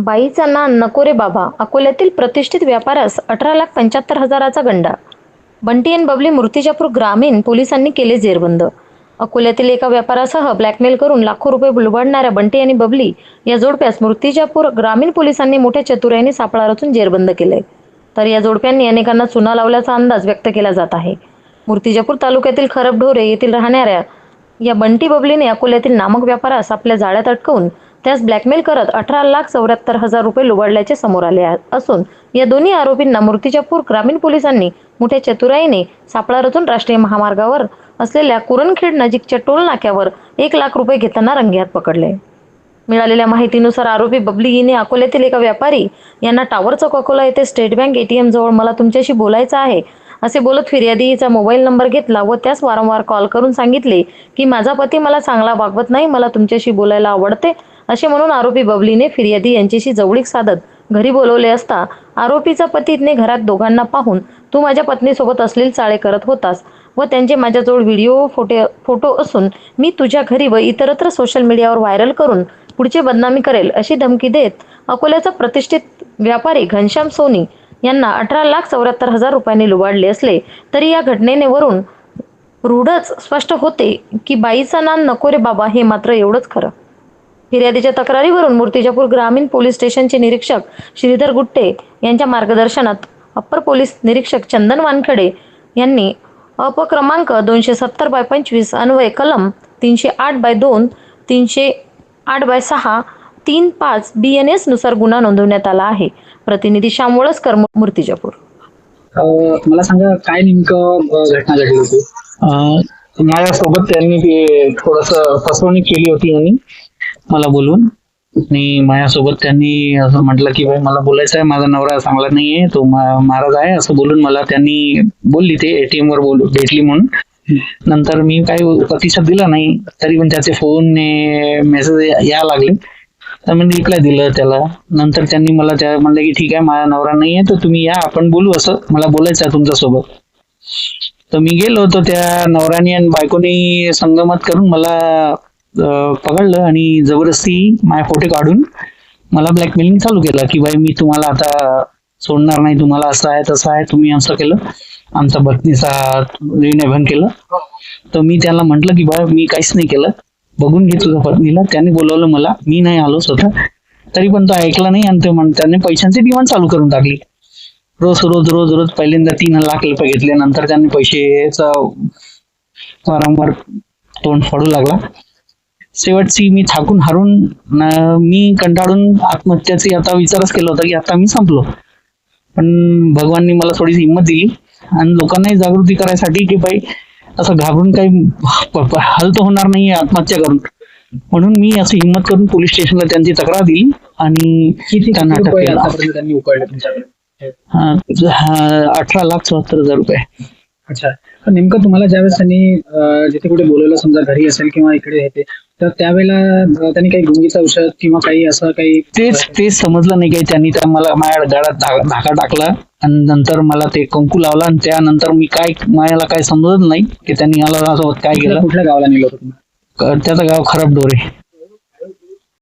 बाईचा ना नको रे बाबा. अकोल्यातील प्रतिष्ठित व्यापारास अठरा लाख पंच्याहत्तर हजाराचा गंडा. बंटी आणि बबली मूर्तिजापूर ग्रामीण पोलिसांनी केले जेरबंद. अकोल्यातील एका व्यापारासह ब्लॅकमेल करून लाखो रुपये बुलबाडणाऱ्या बंटी आणि बबली या जोडप्यास मूर्तिजापूर ग्रामीण पोलिसांनी मोठ्या चतुर्याने सापळा रचून जेरबंद केले. तर या जोडप्यांनी अनेकांना चुना लावल्याचा अंदाज व्यक्त केला जात आहे. मूर्तिजापूर तालुक्यातील खरबढोरे येथील राहणाऱ्या या बंटी बबलीने अकोल्यातील नामक व्यापारास आपल्या जाळ्यात अटकवून त्यास ब्लॅकमेल करत अठरा लाख चौऱ्याहत्तर हजार रुपये लुबाडल्याचे समोर आले असून या दोन्ही आरोपींना मूर्तिजापूर ग्रामीण पोलिसांनी मोठ्या चतुराईने सापळा रचून राष्ट्रीय महामार्गावर असलेल्या कुरणखेड नजीकच्या टोल नाक्यावर एक लाख रुपये घेताना रंगेहात पकडले. मिळालेल्या माहितीनुसार आरोपी बबली हिने अकोल्यातील एका व्यापारी यांना टावर चौक अकोला येथे स्टेट बँक एटीएम जवळ मला तुमच्याशी बोलायचं आहे. असे बोलत फिर्यादी हिचा मोबाईल नंबर घेतला व त्यास वारंवार कॉल करून सांगितले की माझा पती मला चांगला वागवत नाही मला तुमच्याशी बोलायला आवडते असे म्हणून आरोपी बबलीने फिर्यादी यांच्याशी जवळीक साधत घरी बोलवले असता आरोपीचा पतीने घरात दोघांना पाहून तू माझ्या पत्नीसोबत असलेली चाळे करत होतास व त्यांचे माझ्याजवळ व्हिडिओ फोटे फोटो असून मी तुझ्या घरी व इतरत्र सोशल मीडियावर व्हायरल करून पुढची बदनामी करेल अशी धमकी देत अकोल्याचा प्रतिष्ठित व्यापारी घनश्याम सोनी यांना अठरा लाख चौऱ्याहत्तर हजार रुपयांनी लुबाडले असले तरी या घटनेने वरून रूढच स्पष्ट होते की बाईचा नाम नको रे बाबा हे मात्र एवढंच खरं. फिर्यादीच्या तक्रारीवरून मूर्तिजापूर ग्रामीण पोलीस स्टेशनचे निरीक्षक श्रीधर गुट्टे यांच्या मार्गदर्शनात अप्पर पोलीस निरीक्षक चंदन वानखडे यांनी अप क्रमांक दोनशे सत्तर बाय पंचवीस अन्वय कलम तीनशे आठ बाय दोन तीनशे आठ बाय सहा तीन पाच बी एन एसनुसार गुन्हा नोंदवण्यात आला आहे. प्रतिनिधी श्याम वळसकर मूर्तिजापूर. मला सांगा काय नेमकं घटना घडली होती? माझ्यासोबत त्यांनी थोडस फसवणूक केली होती यांनी मला बोलून आणि माझ्यासोबत त्यांनी असं म्हटलं की भाई मला बोलायचं आहे. माझा नवरा चांगला नाहीये. तो महाराज आहे. असं बोलून मला त्यांनी बोलली. ते एटीएम वर बोलू भेटली म्हणून. नंतर मी काही प्रतिसाद दिला नाही. तरी पण त्याचे फोन मेसेज यायला लागले. तर मी रिप्लाय दिलं त्याला. नंतर त्यांनी मला त्या म्हणलं की ठीक आहे. माझा नवरा नाही आहे तर तुम्ही या. आपण बोलू असं. मला बोलायचं आहे तुमच्यासोबत. तर मी गेलो. होतो त्या नवऱ्याने आणि बायकोनी संगमत करून मला पकडलं आणि जबरदस्ती माझे फोटो काढून मला ब्लॅकमेलिंग चालू केला की बाई मी तुम्हाला आता सोडणार नाही तुम्हाला असं आहे तसं आहे तुम्ही असं केलं. आमचा पत्नीचा रिनेभन केलं. तर मी त्याला म्हटलं की बा मी काहीच नाही केलं. बघून घे तुझ्या पत्नीला. त्याने बोलवलं मला मी नाही आलो स्वतः. तरी पण तो ऐकला नाही आणि ते म्हण त्याने पैशांची डिमांड चालू करून टाकली. रोज रोज रोज रोज पहिल्यांदा तीन लाख रुपये घेतले नंतर त्यांनी पैशाचा वारंवार तोंड फाडू लागला. शेवटची मी थाकून हारून मी कंटाळून आत्महत्याचे आता विचारच केला होता की आता मी संपलो. पण भगवाननी मला थोडीशी हिंमत दिली. आणि लोकांनाही जागृती करायसाठी की बाई असं घाबरून काही हाल तर होणार नाही आत्महत्या करून. म्हणून मी असं हिंमत करून पोलीस स्टेशनला त्यांची तक्रार दिली आणि किती त्यांना अटक केलं. अठरा लाख चौहत्तर हजार रुपये. अच्छा. नेमकं तुम्हाला ज्यावेळेस त्यांनी जिथे कुठे बोलवलं समजा घरी असेल किंवा इकडे येते तर त्यावेळेला त्यांनी काही गुंगीचं औषध किंवा काही असं काही तेच तेच समजलं नाही काही. त्यांनी त्या मला माझ्या धा- धाका टाकला आणि नंतर मला ते कंकू लावला आणि त्यानंतर मी काय मला काय समजत नाही की त्यांनी मला असं काय केलं. कुठल्या गावाला नेलं त्याचं गाव खराब डोरे.